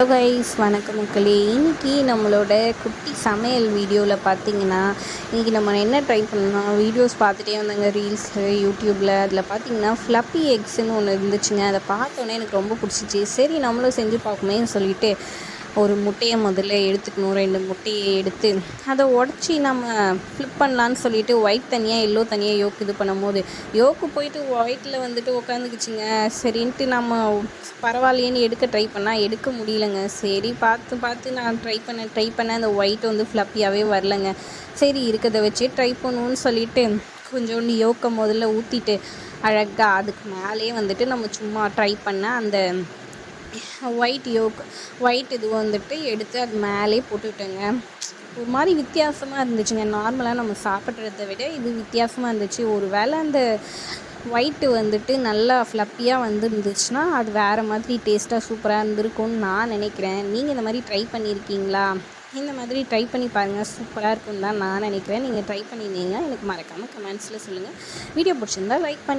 Hello guys வணக்கம் மக்களே. இன்னைக்கு நம்மளோட குட்டி சமையல் வீடியோவில் பார்த்தீங்கன்னா இன்றைக்கி நம்ம என்ன ட்ரை பண்ணோம் வீடியோஸ் பார்த்துட்டே வந்தாங்க. ரீல்ஸில் யூடியூப்பில் அதில் பார்த்தீங்கன்னா ஃப்ளப்பி எக்ஸுன்னு ஒன்று இருந்துச்சுங்க. அதை பார்த்தோன்னே எனக்கு ரொம்ப பிடிச்சிச்சு. சரி நம்மளும் செஞ்சு பார்க்குமேன்னு சொல்லிட்டு ஒரு முட்டையை முதல்ல எடுத்துக்கணும் ரெண்டு முட்டையை எடுத்து அதை உடச்சி நம்ம ஃப்ளிப் பண்ணலான்னு சொல்லிட்டு ஒயிட் தனியாக எல்லோ தனியாக யோக்கு இது பண்ணும்போது யோக்கு போயிட்டு ஒயிட்டில் வந்துட்டு உட்காந்துக்குச்சிங்க சரின்ட்டு நம்ம பரவாயில்லையேன்னு எடுக்க ட்ரை பண்ணால் எடுக்க முடியலங்க. சரி பார்த்து பார்த்து நான் ட்ரை பண்ண ட்ரை பண்ணேன் அந்த ஒயிட் வந்து ஃப்ளப்பியாகவே வரலங்க. சரி இருக்கிறத வச்சு ட்ரை பண்ணுவோன்னு சொல்லிட்டு கொஞ்சோண்டு யோக்கை முதல்ல ஊற்றிட்டு அழகாக அதுக்கு மேலேயே வந்துட்டு நம்ம சும்மா ட்ரை பண்ண அந்த ஒயிட் யோக் ஒயிட் இது வந்துட்டு எடுத்து அது மேலே போட்டுவிட்டேங்க ஒரு மாதிரி வித்தியாசமாக இருந்துச்சுங்க. நார்மலாக நம்ம சாப்பிட்றத விட இது வித்தியாசமாக இருந்துச்சு. ஒரு வேளை அந்த ஒயிட்டு வந்துட்டு நல்லா ஃப்ளப்பியாக வந்துருந்துச்சுன்னா அது வேறு மாதிரி டேஸ்ட்டாக சூப்பராக இருந்திருக்கும்னு நான் நினைக்கிறேன். நீங்கள் இந்த மாதிரி ட்ரை பண்ணியிருக்கீங்களா இந்த மாதிரி ட்ரை பண்ணி பாருங்கள் சூப்பராக இருக்கும்னு தான் நான் நினைக்கிறேன். நீங்கள் ட்ரை பண்ணியிருந்தீங்க எனக்கு மறக்காமல் கமெண்ட்ஸில் சொல்லுங்கள் வீடியோ பிடிச்சிருந்தா லைக் பண்ணி